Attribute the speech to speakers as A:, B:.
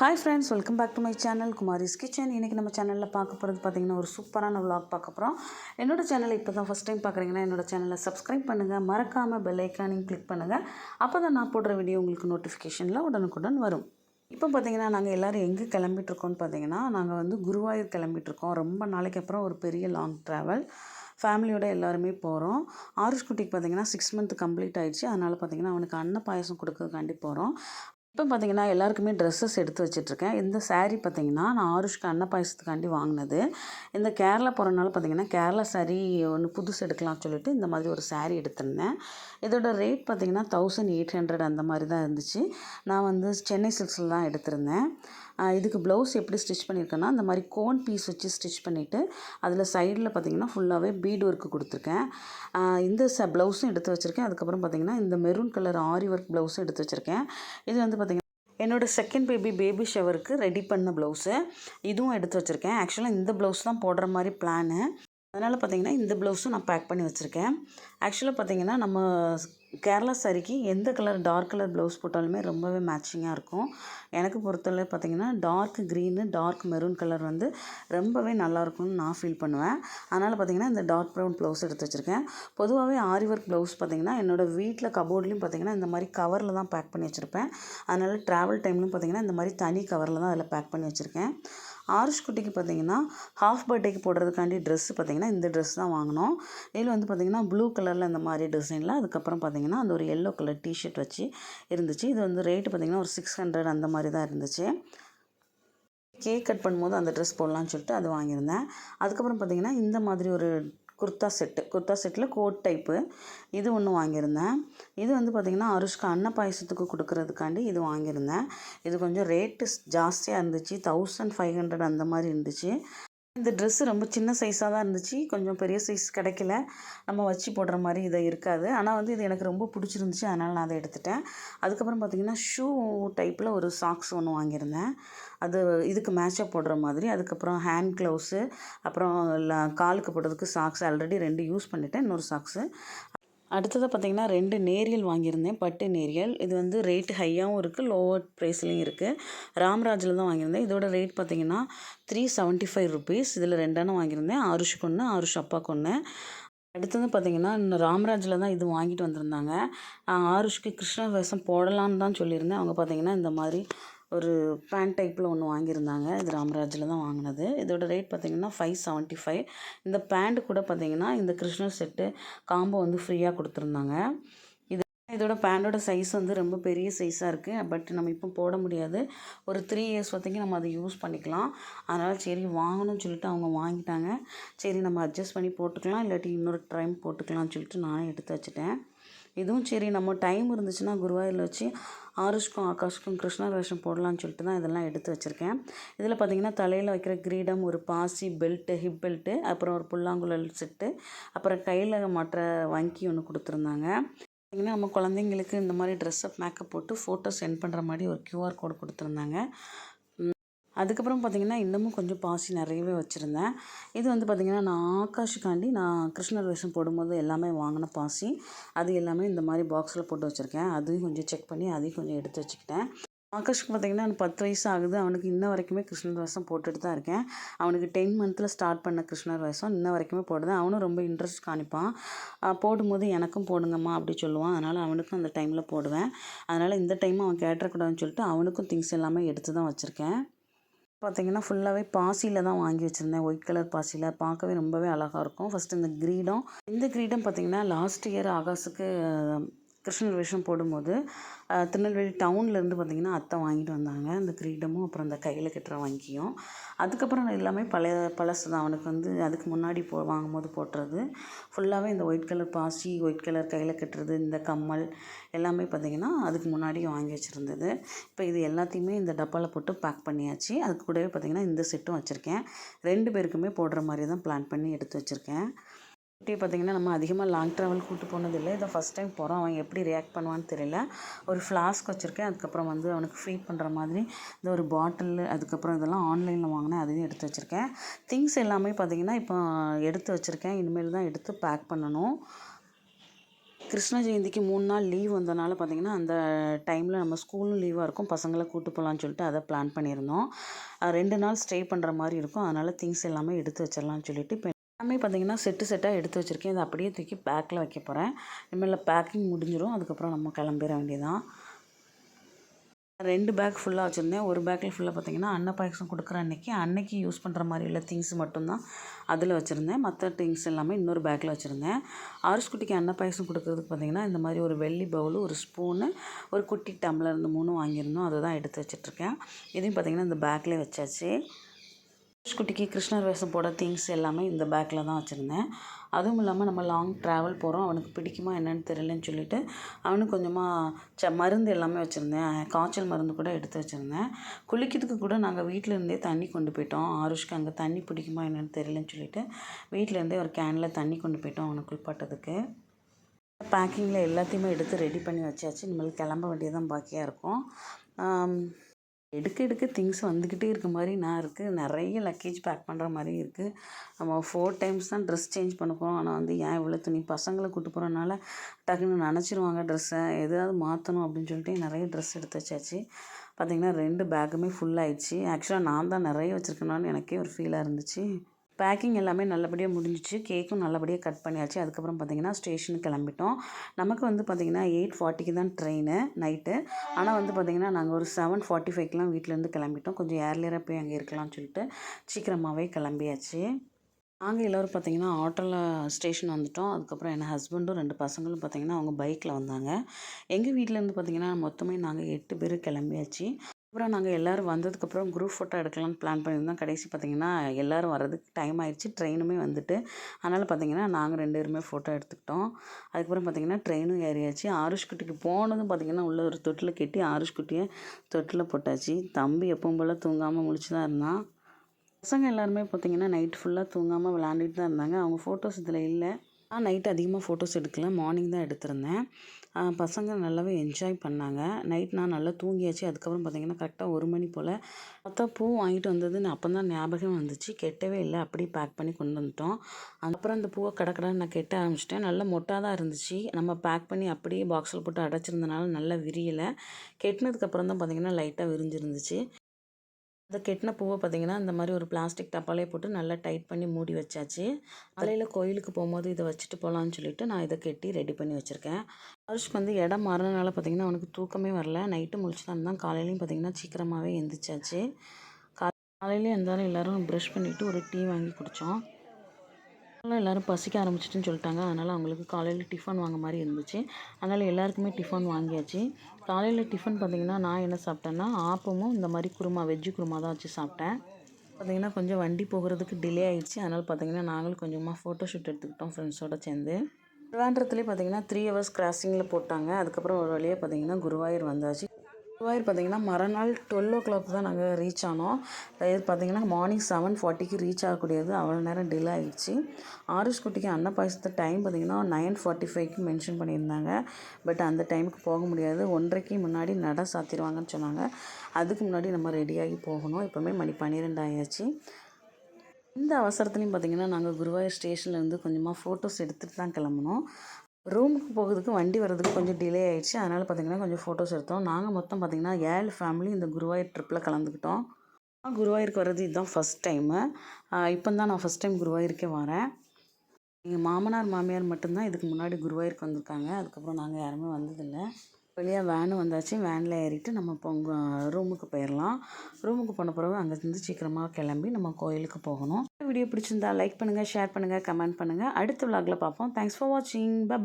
A: Hi friends welcome back to my channel Kumari's kitchen இன்றைக்கி நம்ம சேனலில் பார்க்க போகிறது பார்த்திங்கன்னா ஒரு சூப்பரான vlog பார்க்க போகிறோம் என்னோட சேனலை இப்போ தான் ஃபஸ்ட் டைம் பார்க்குறீங்கன்னா என்னோடய சேனலை சப்ஸ்கிரைப் பண்ணுங்கள் மறக்காமல் பெல் ஐக்கானையும் கிளிக் பண்ணுங்கள் அப்போ தான் நான் போடுற வீடியோ உங்களுக்கு நோட்டிஃபிகேஷனில் உடனுக்குடன் வரும். இப்போ பார்த்தீங்கன்னா நாங்கள் எல்லோரும் எங்கே கிளம்பிட்டுருக்கோம்னு பார்த்தீங்கன்னா நாங்கள் வந்து குருவாயூர் கிளம்பிட்டுருக்கோம் ரொம்ப நாளைக்கு அப்புறம் ஒரு பெரிய லாங் ட்ராவல் ஃபேமிலியோட எல்லாருமே போகிறோம் ஆரிஷ் குட்டிக்கு பார்த்தீங்கன்னா சிக்ஸ் மந்த் கம்ப்ளீட் ஆகிடுச்சு அதனால் பார்த்தீங்கன்னா அவனுக்கு அன்ன பாயசம் கொடுக்கறதுக்காண்டி போகிறோம் இப்போ பார்த்தீங்கன்னா எல்லாருக்குமே ட்ரெஸ்ஸஸ் எடுத்து வச்சிட்ருக்கேன். இந்த சாரீ பார்த்தீங்கன்னா நான் ஆருஷ்க்கு அன்ன பாயசத்துக்காண்டி வாங்கினது. இந்த கேரளா போகிறனால பார்த்தீங்கன்னா கேரளா சாரீ ஒன்று புதுசு எடுக்கலாம்னு சொல்லிட்டு இந்த மாதிரி ஒரு சாரீ எடுத்திருந்தேன். இதோட ரேட் பார்த்தீங்கன்னா தௌசண்ட் எயிட் ஹண்ட்ரட் அந்த மாதிரி தான் இருந்துச்சு. நான் வந்து சென்னை சில்க்ஸில் தான் எடுத்திருந்தேன். இதுக்கு ப்ளவுஸ் எப்படி ஸ்டிச் பண்ணியிருக்கேன்னா அந்த மாதிரி கோன் பீஸ் வச்சு ஸ்டிச் பண்ணிவிட்டு அதில் சைடில் பார்த்தீங்கன்னா ஃபுல்லாகவே பீட் ஒர்க்கு கொடுத்துருக்கேன். இந்த ச ப்ளவுஸும் எடுத்து வச்சுருக்கேன். அதுக்கப்புறம் பார்த்தீங்கன்னா இந்த மெரூன் கலர் ஆரி ஒர்க் ப்ளவுஸும் எடுத்து வச்சுருக்கேன். இது வந்து பார்த்திங்கன்னா என்னோடய செகண்ட் பேபி பேபி ஷவருக்கு ரெடி பண்ண ப்ளவுஸு இதுவும் எடுத்து வச்சுருக்கேன். ஆக்சுவலாக இந்த ப்ளவுஸ் தான் போடுற மாதிரி பிளானு அதனால் பார்த்தீங்கன்னா இந்த ப்ளவுஸும் நான் பேக் பண்ணி வச்சுருக்கேன். ஆக்சுவலாக பார்த்தீங்கன்னா நம்ம கேரளா சாரிக்கு எந்த கலர் டார்க் கலர் ப்ளவுஸ் போட்டாலுமே ரொம்பவே மேட்சிங்காக இருக்கும். எனக்கு பொறுத்தளவு பார்த்தீங்கன்னா dark green dark maroon colour வந்து ரொம்பவே நல்லாயிருக்கும்னு நான் ஃபீல் பண்ணுவேன். அதனால் பார்த்தீங்கன்னா இந்த டார்க் ப்ரௌன் ப்ளவுஸ் எடுத்து வச்சுருக்கேன். பொதுவாகவே ஆரி ஒர்க் ப்ளவுஸ் பார்த்தீங்கன்னா என்னோடய வீட்டில் கபோர்ட்லேயும் பார்த்தீங்கன்னா இந்த மாதிரி கவரில் தான் பேக் பண்ணி வச்சுருப்பேன். அதனால் ட்ராவல் டைம்லையும் பார்த்தீங்கன்னா இந்த மாதிரி தனி கவரில் தான் அதில் பேக் பண்ணி வச்சுருக்கேன். ஆர்ஷ் குட்டிக்கு பார்த்தீங்கன்னா ஹாஃப் பர்த்டேக்கு போடுறதுக்காண்டி ட்ரெஸ்ஸு பார்த்தீங்கன்னா இந்த ட்ரெஸ் தான் வாங்கினோம். இதில் வந்து பார்த்தீங்கன்னா ப்ளூ கலரில் இந்த மாதிரி டிசைனில் அதுக்கப்புறம் பார்த்தீங்கன்னா அந்த ஒரு எல்லோ கலர் டிஷர்ட் வச்சு இருந்துச்சு. இது வந்து ரேட்டு பார்த்தீங்கன்னா ஒரு சிக்ஸ் ஹண்ட்ரட் அந்த மாதிரி தான் இருந்துச்சு. கேக் கட் பண்ணும்போது அந்த ட்ரெஸ் போடலான்னு சொல்லிட்டு அது வாங்கியிருந்தேன். அதுக்கப்புறம் பார்த்தீங்கன்னா இந்த மாதிரி ஒரு குர்தா செட்டு. குர்தா செட்டில் கோட் டைப்பு. இது ஒன்று வாங்கியிருந்தேன். இது வந்து பார்த்திங்கன்னா அருஷ்கா அன்ன பாயசத்துக்கு கொடுக்கறதுக்காண்டி இது வாங்கியிருந்தேன். இது கொஞ்சம் ரேட்டு ஜாஸ்தியாக இருந்துச்சு. தௌசண்ட் ஃபைவ் ஹண்ட்ரட் அந்த மாதிரி இருந்துச்சு. இந்த ட்ரெஸ்ஸு ரொம்ப சின்ன சைஸாக தான் இருந்துச்சு. கொஞ்சம் பெரிய சைஸ் கிடைக்கல. நம்ம வச்சு போடுற மாதிரி இதை இருக்காது. ஆனால் வந்து இது எனக்கு ரொம்ப பிடிச்சிருந்துச்சி. அதனால் நான் அதை எடுத்துட்டேன். அதுக்கப்புறம் பார்த்திங்கன்னா ஷூ டைப்பில் ஒரு சாக்ஸ் ஒன்று வாங்கியிருந்தேன். அது இதுக்கு மேட்சாக போடுற மாதிரி. அதுக்கப்புறம் ஹேண்ட் க்ளவுஸு அப்புறம் ல- காலுக்கு போடுறதுக்கு சாக்ஸ் ஆல்ரெடி ரெண்டு யூஸ் பண்ணிட்டேன். இன்னொரு சாக்ஸு அடுத்தது பார்த்திங்கன்னா ரெண்டு நேரியல் வாங்கியிருந்தேன். பட்டு நேரியல். இது வந்து ரேட்டு ஹையாகவும் இருக்குது லோவர் ப்ரைஸ்லேயும் இருக்குது ராம்ராஜில் தான் வாங்கியிருந்தேன். இதோட ரேட் பார்த்திங்கன்னா த்ரீ செவன்ட்டி ஃபைவ் ருபீஸ் இதில் ரெண்டெண்ணம் வாங்கியிருந்தேன். ஆருஷுக்கு ஒன்று ஆருஷ் அப்பாவுக்கு ஒன்று அடுத்தது பார்த்திங்கன்னா இன்னும் ராம்ராஜில் தான் இது வாங்கிட்டு வந்திருந்தாங்க. ஆருஷ்க்கு கிருஷ்ண வேஷம் போடலான்னு தான் சொல்லியிருந்தேன். அவங்க பார்த்திங்கன்னா இந்த மாதிரி ஒரு பேண்ட் டைப்பில் ஒன்று வாங்கியிருந்தாங்க. இது ராம்ராஜில் தான் வாங்கினது. இதோட ரேட் பார்த்திங்கன்னா ஃபைவ் செவன்ட்டி ஃபைவ் இந்த பேண்ட் கூட பார்த்திங்கன்னா இந்த கிருஷ்ணர் செட்டு காம்போ வந்து ஃப்ரீயாக கொடுத்துருந்தாங்க. இது இதோட பேண்டோட சைஸ் வந்து ரொம்ப பெரிய சைஸாக இருக்குது பட் நம்ம இப்போ போட முடியாது. ஒரு த்ரீ இயர்ஸ் வரைக்கும் நம்ம அதை யூஸ் பண்ணிக்கலாம். அதனால் சரி வாங்கணும்னு சொல்லிட்டு அவங்க வாங்கிட்டாங்க. சரி நம்ம அட்ஜஸ்ட் பண்ணி போட்டுக்கலாம். இல்லாட்டி இன்னொரு டைம் போட்டுக்கலாம்னு சொல்லிட்டு நானே எடுத்து வச்சுட்டேன். இதுவும் சரி நம்ம டைம் இருந்துச்சுன்னா குருவாயூரில் வச்சு ஆருஷ்க்கும் ஆகாஷ்க்கும் கிருஷ்ணர் வேஷம் போடலான்னு சொல்லிட்டு தான் இதெல்லாம் எடுத்து வச்சுருக்கேன். இதில் பார்த்தீங்கன்னா தலையில் வைக்கிற கிரீடம் ஒரு பாசி பெல்ட்டு ஹிப் பெல்ட்டு அப்புறம் ஒரு புல்லாங்குழல் செட்டு அப்புறம் கையில் மாற்ற வங்கி ஒன்று கொடுத்துருந்தாங்க. பார்த்தீங்கன்னா நம்ம குழந்தைங்களுக்கு இந்த மாதிரி ட்ரெஸ்அப் மேக்கப் போட்டு ஃபோட்டோ சென்ட் பண்ணுற மாதிரி ஒரு க்யூஆர் கோடு கொடுத்துருந்தாங்க. அதுக்கப்புறம் பார்த்திங்கன்னா இன்னமும் கொஞ்சம் பாசி நிறையவே வச்சுருந்தேன். இது வந்து பார்த்திங்கன்னா நான் ஆகாஷுக்காண்டி நான் கிருஷ்ணர் வேஷம் போடும்போது எல்லாமே வாங்கின பாசி. அது எல்லாமே இந்த மாதிரி பாக்ஸில் போட்டு வச்சுருக்கேன். அதையும் கொஞ்சம் செக் பண்ணி அதையும் கொஞ்சம் எடுத்து வச்சுக்கிட்டேன். ஆகாஷ்க்கு பார்த்தீங்கன்னா எனக்கு பத்து வயசு ஆகுது. அவனுக்கு இன்ன வரைக்குமே கிருஷ்ணர் வேஷம் போட்டுட்டு தான் இருக்கேன். அவனுக்கு டென் மந்த்தில் ஸ்டார்ட் பண்ண கிருஷ்ணர் வேஷம் இன்ன வரைக்குமே போடுறேன். அவனும் ரொம்ப இன்ட்ரெஸ்ட் காணிப்பான். போடும்போது எனக்கும் போடுங்கம்மா அப்படி சொல்லுவான். அதனால் அவனுக்கும் அந்த டைமில் போடுவேன். அதனால் இந்த டைம் அவன் கேட்டக்கூடாதுன்னு சொல்லிட்டு அவனுக்கும் திங்ஸ் எல்லாமே எடுத்து தான் வச்சுருக்கேன். பார்த்தீங்கன்னா ஃபுல்லாகவே பாசியில் தான் வாங்கி வச்சுருந்தேன். ஒயிட் கலர் பாசியில். பார்க்கவே ரொம்பவே அழகாக இருக்கும். ஃபஸ்ட்டு இந்த கிரீடம். இந்த கிரீடம் பார்த்திங்கன்னா லாஸ்ட் இயர் ஆகாஸுக்கு கிருஷ்ணர் வேஷம் போடும்போது திருநெல்வேலி டவுன்லேருந்து பார்த்திங்கன்னா அத்தை வாங்கிட்டு வந்தாங்க. அந்த கிரீடமும் அப்புறம் இந்த கையில் கட்டுற வங்கியும். அதுக்கப்புறம் எல்லாமே பழைய பழசு தான் அவனுக்கு வந்து அதுக்கு முன்னாடி போ வாங்கும்போது போட்டுறது ஃபுல்லாகவே இந்த ஒயிட் கலர் பாசி ஒயிட் கலர் கையில் கட்டுறது இந்த கம்மல் எல்லாமே பார்த்திங்கன்னா அதுக்கு முன்னாடி வாங்கி வச்சுருந்தது. இப்போ இது எல்லாத்தையுமே இந்த டப்பாவில் போட்டு பேக் பண்ணியாச்சு. அது கூடவே பார்த்திங்கன்னா இந்த செட்டும் வச்சுருக்கேன். ரெண்டு பேருக்குமே போடுற மாதிரி தான் பிளான் பண்ணி எடுத்து வச்சுருக்கேன். குட்டியை பார்த்திங்கன்னா நம்ம அதிகமாக லாங் ட்ராவல் கூட்டு போனதில்லை. இதை ஃபஸ்ட் டைம் போகிறோம் அவன் எப்படி ரியாக்ட் பண்ணுவான்னு தெரியல. ஒரு ஃப்ளாஸ்க் வச்சுருக்கேன். அதுக்கப்புறம் வந்து அவனுக்கு ஃபீட் பண்ணுற மாதிரி இந்த ஒரு பாட்டில் அதுக்கப்புறம் இதெல்லாம் ஆன்லைனில் வாங்கினேன் அதையும் எடுத்து வச்சுருக்கேன். திங்ஸ் எல்லாமே பார்த்திங்கன்னா இப்போ எடுத்து வச்சுருக்கேன். இனிமேல் தான் எடுத்து பேக் பண்ணணும். கிருஷ்ண ஜெயந்திக்கு மூணு நாள் லீவ் வந்தனால பார்த்திங்கன்னா அந்த டைமில் நம்ம ஸ்கூலும் லீவாக இருக்கும். பசங்களை கூட்டு போகலான்னு சொல்லிட்டு அதை பிளான் பண்ணியிருந்தோம். ரெண்டு நாள் ஸ்டே பண்ணுற மாதிரி இருக்கும். அதனால் திங்ஸ் எல்லாமே எடுத்து வச்சிடலாம்னு சொல்லிட்டு இப்போ எல்லாமே பார்த்திங்கன்னா செட்டு செட்டாக எடுத்து வச்சுருக்கேன். இதை அப்படியே தூக்கி பேக்கில் வைக்க போகிறேன் இனிமேல் பேக்கிங் முடிஞ்சிடும் அதுக்கப்புறம் நம்ம கிளம்பிட வேண்டியதான் ரெண்டு பேக் ஃபுல்லாக வச்சுருந்தேன். ஒரு பேக்கில் ஃபுல்லாக பார்த்தீங்கன்னா அன்ன பாயசம் கொடுக்குற அன்னைக்கு அன்னைக்கு யூஸ் பண்ணுற மாதிரி உள்ள திங்ஸ் மட்டும்தான் அதில் வச்சுருந்தேன். மற்ற திங்ஸ் எல்லாமே இன்னொரு பேக்கில் வச்சுருந்தேன். ஆருஷ்குட்டிக்கு அன்ன பாயசம் கொடுக்குறதுக்கு பார்த்தீங்கன்னா இந்த மாதிரி ஒரு வெள்ளி பவுல் ஒரு ஸ்பூனு ஒரு குட்டி டம்ளர் இந்த மூணும் வாங்கியிருந்தோம். அதை தான் எடுத்து வச்சுட்ருக்கேன் இதையும் பார்த்தீங்கன்னா இந்த பேக்கில் வச்சாச்சு. குட்டிக்கு கிருஷ்ணர் வேஷம் போட திங்ஸ் எல்லாமே இந்த பேக்கில் தான் வச்சுருந்தேன். அதுவும் இல்லாமல் நம்ம லாங் ட்ராவல் போகிறோம் அவனுக்கு பிடிக்குமா என்னன்னு தெரியலன்னு சொல்லிட்டு அவனுக்கு கொஞ்சமாக ச மருந்து எல்லாமே வச்சுருந்தேன். காய்ச்சல் மருந்து கூட எடுத்து வச்சுருந்தேன். குளிக்கிறதுக்கு கூட நாங்கள் வீட்டிலேருந்தே தண்ணி கொண்டு போயிட்டோம். ஆருஷ்க்கு அங்கே தண்ணி பிடிக்குமா என்னன்னு தெரியலன்னு சொல்லிட்டு வீட்டிலேருந்தே ஒரு கேனில் தண்ணி கொண்டு போயிட்டோம் அவனுக்கு குளிப்பாட்டதுக்கு. பேக்கிங்கில் எல்லாத்தையுமே எடுத்து ரெடி பண்ணி வச்சாச்சு. நம்மளுக்கு கிளம்ப வேண்டியதான் பாக்கியாக இருக்கும். எடுக்க எடுக்க திங்ஸ் வந்துக்கிட்டே இருக்க மாதிரி நான் இருக்குது நிறைய லக்கேஜ் பேக் பண்ணுற மாதிரி இருக்குது நம்ம ஃபோர் டைம்ஸ் தான் ட்ரெஸ் சேஞ்ச் பண்ண போகிறோம் ஆனால் வந்து ஏன் இவ்வளோ துணி? பசங்களை கூட்டு போகிறனால டக்குன்னு நினச்சிருவாங்க ட்ரெஸ்ஸை எதாவது மாற்றணும் அப்படின்னு சொல்லிட்டு நிறைய ட்ரெஸ் எடுத்து வச்சாச்சு. பார்த்திங்கன்னா ரெண்டு பேக்குமே ஃபுல் ஆயிடுச்சு. ஆக்சுவலாக நான் தான் நிறைய வச்சுருக்கணும்னு எனக்கே ஒரு ஃபீலாக இருந்துச்சு. பேக்கிங் எல்லாமே நல்லபடியாக முடிஞ்சிச்சு. கேக்கும் நல்லபடியாக கட் பண்ணியாச்சு. அதுக்கப்புறம் பார்த்திங்கன்னா ஸ்டேஷனுக்கு கிளம்பிட்டோம். நமக்கு வந்து பார்த்திங்கன்னா எயிட் ஃபார்ட்டிக்கு தான் ட்ரெயின் நைட்டு. ஆனால் வந்து பார்த்திங்கன்னா நாங்கள் ஒரு செவன் ஃபார்ட்டி ஃபைவ்க்கெலாம் வீட்டிலேருந்து கிளம்பிட்டோம். கொஞ்சம் ஏர்லியராக போய் அங்கே இருக்கலாம்னு சொல்லிட்டு சீக்கிரமாகவே கிளம்பியாச்சு. நாங்கள் எல்லோரும் பார்த்திங்கன்னா ஆட்டோவில் ஸ்டேஷன் வந்துட்டோம். அதுக்கப்புறம் என் ஹஸ்பண்டும் ரெண்டு பசங்களும் பார்த்திங்கன்னா அவங்க பைக்கில் வந்தாங்க. எங்கள் வீட்டிலேருந்து பார்த்திங்கன்னா மொத்தமே நாங்கள் எட்டு பேர் கிளம்பியாச்சு. அப்புறம் நாங்கள் எல்லோரும் வந்ததுக்கப்புறம் குரூப் ஃபோட்டோ எடுக்கலாம்னு பிளான் பண்ணியிருந்தோம். கடைசி பார்த்தீங்கன்னா எல்லோரும் வர்றதுக்கு டைம் ஆயிடுச்சு. ட்ரெயினுமே வந்துட்டு. அதனால் பார்த்தீங்கன்னா நாங்கள் ரெண்டு பேருமே ஃபோட்டோ எடுத்துக்கிட்டோம். அதுக்கப்புறம் பார்த்தீங்கன்னா ட்ரெயினும் ஏறியாச்சு. ஆருஷ் குட்டிக்கு போனதும் பார்த்தீங்கன்னா உள்ள ஒரு தொட்டில் கட்டி ஆருஷ் குட்டியை தொட்டில் போட்டாச்சு. தம்பி எப்பவும் போல் தூங்காமல் முழிச்சு தான் இருந்தான். பசங்க எல்லாருமே பார்த்தீங்கன்னா நைட் ஃபுல்லாக தூங்காமல் விளாண்டுட்டு தான் இருந்தாங்க. அவங்க ஃபோட்டோஸ் இதில் இல்லை. நான் நைட் அதிகமாக ஃபோட்டோஸ் எடுக்கல. மார்னிங் தான் எடுத்திருந்தேன். பசங்க நல்லாவே என்ஜாய் பண்ணாங்க. நைட் நான் நல்லா தூங்கியாச்சு. அதுக்கப்புறம் பார்த்தீங்கன்னா கரெக்டாக ஒரு மணி போல் பார்த்தா பூ வாங்கிட்டு வந்ததுன்னு அப்போ தான் ஞாபகம் வந்துச்சு. கெட்டவே இல்லை. அப்படியே பேக் பண்ணி கொண்டு வந்துட்டோம். அதுக்கப்புறம் அந்த பூவை கடக்கடன்னு நான் கெட்ட ஆரம்பிச்சிட்டேன். நல்லா மொட்டாக தான் இருந்துச்சு. நம்ம பேக் பண்ணி அப்படியே பாக்ஸில் போட்டு அடைச்சிருந்தனால நல்லா விரியலை. கெட்டினதுக்கப்புறம் தான் பார்த்தீங்கன்னா லைட்டாக விரிஞ்சிருந்துச்சு. அந்த கெட்டின பூவை பார்த்தீங்கன்னா இந்த மாதிரி ஒரு பிளாஸ்டிக் டப்பாலே போட்டு நல்லா டைட் பண்ணி மூடி வச்சாச்சு. காலையில் கோயிலுக்கு போகும்போது இதை வச்சுட்டு போகலான்னு சொல்லிட்டு நான் இதை கெட்டி ரெடி பண்ணி வச்சுருக்கேன். ஹர்ஷ்க்கு வந்து இடம் மாறினால பார்த்தீங்கன்னா அவனுக்கு தூக்கமே வரல. நைட்டு முழிச்சு தான் காலையிலையும் பார்த்தீங்கன்னா சீக்கிரமாகவே எந்திரிச்சாச்சு. காலையிலே இருந்தாலும் எல்லோரும் ப்ரஷ் பண்ணிவிட்டு ஒரு டீ வாங்கி குடித்தோம் ஆனால் எல்லோரும் பசிக்க ஆரம்பிச்சிட்டுன்னு சொல்லிட்டாங்க. அதனால் அவங்களுக்கு காலையில் டிஃபன் வாங்க மாதிரி இருந்துச்சு. அதனால் எல்லாருக்குமே டிஃபன் வாங்கியாச்சு. காலையில் டிஃபன் பார்த்திங்கன்னா நான் என்ன சாப்பிட்டேன்னா ஆப்பமும் இந்த மாதிரி குருமா வெஜ்ஜு குருமா தான் வச்சு சாப்பிட்டேன். பார்த்திங்கன்னா கொஞ்சம் வண்டி போகிறதுக்கு டிலே ஆயிடுச்சு. அதனால் பார்த்தீங்கன்னா நாங்களும் கொஞ்சமாக ஃபோட்டோ ஷூட் எடுத்துக்கிட்டோம் ஃப்ரெண்ட்ஸோடு சேர்ந்து. திருவாண்டத்துலேயே பார்த்தீங்கன்னா த்ரீ ஹவர்ஸ் கிராசிங்கில் போட்டாங்க. அதுக்கப்புறம் ஒரு வழியாக பார்த்திங்கன்னா குருவாயூர் வந்தாச்சு. குருவாயூர் பார்த்தீங்கன்னா மறுநாள் டுவெல் ஓ கிளாக் தான் நாங்கள் ரீச் ஆனோம். இது பார்த்தீங்கன்னா மார்னிங் செவன் ஃபார்ட்டிக்கு ரீச் ஆகக்கூடியது. அவ்வளோ நேரம் டிலே ஆகிடுச்சு ஆருஷ் குட்டிக்கு அன்ன பாயசத்து டைம் பார்த்திங்கன்னா நைன் ஃபார்ட்டி ஃபைவ்க்கு மென்ஷன் பண்ணியிருந்தாங்க. பட் அந்த டைமுக்கு போக முடியாது. ஒன்றரைக்கு முன்னாடி நட சாத்திடுவாங்கன்னு சொன்னாங்க. அதுக்கு முன்னாடி நம்ம ரெடியாகி போகணும். இப்போவுமே மணி பன்னிரெண்டு ஆயாச்சு. இந்த அவசரத்துலையும் பார்த்தீங்கன்னா நாங்கள் குருவாயூர் ஸ்டேஷன்லேருந்து கொஞ்சமாக ஃபோட்டோஸ் எடுத்துகிட்டு தான் கிளம்புனோம். ரூமுக்கு போகிறதுக்கு வண்டி வர்றதுக்கு கொஞ்சம் டிலே ஆகிடுச்சு அதனால் பார்த்தீங்கன்னா கொஞ்சம் ஃபோட்டோஸ் எடுத்தோம். நாங்கள் மொத்தம் பார்த்தீங்கன்னா ஏழு ஃபேமிலி இந்த குருவாயூர் ட்ரிப்பில் கலந்துக்கிட்டோம். நான் குருவாயூருக்கு வர்றது இதுதான் ஃபஸ்ட் டைமு இப்போ தான் நான் ஃபஸ்ட் டைம் குருவாயூருக்கே வரேன். எங்கள் மாமனார் மாமியார் மட்டும்தான் இதுக்கு முன்னாடி குருவாயூருக்கு வந்திருக்காங்க. அதுக்கப்புறம் நாங்கள் யாருமே வந்ததில்லை. வெளியே வேனு வந்தாச்சு. வேனில் ஏறிட்டு நம்ம பொங்க ரூமுக்கு போயிடலாம் ரூமுக்கு போன பிறகு அங்கேருந்து சீக்கிரமாக கிளம்பி நம்ம கோயிலுக்கு போகணும். வீடியோ பிடிச்சிருந்தா லைக் பண்ணுங்கள் ஷேர் பண்ணுங்கள் கமெண்ட் பண்ணுங்கள் அடுத்த விலாகில் பார்ப்போம் தேங்க்ஸ் ஃபார் வாட்சிங் பாய்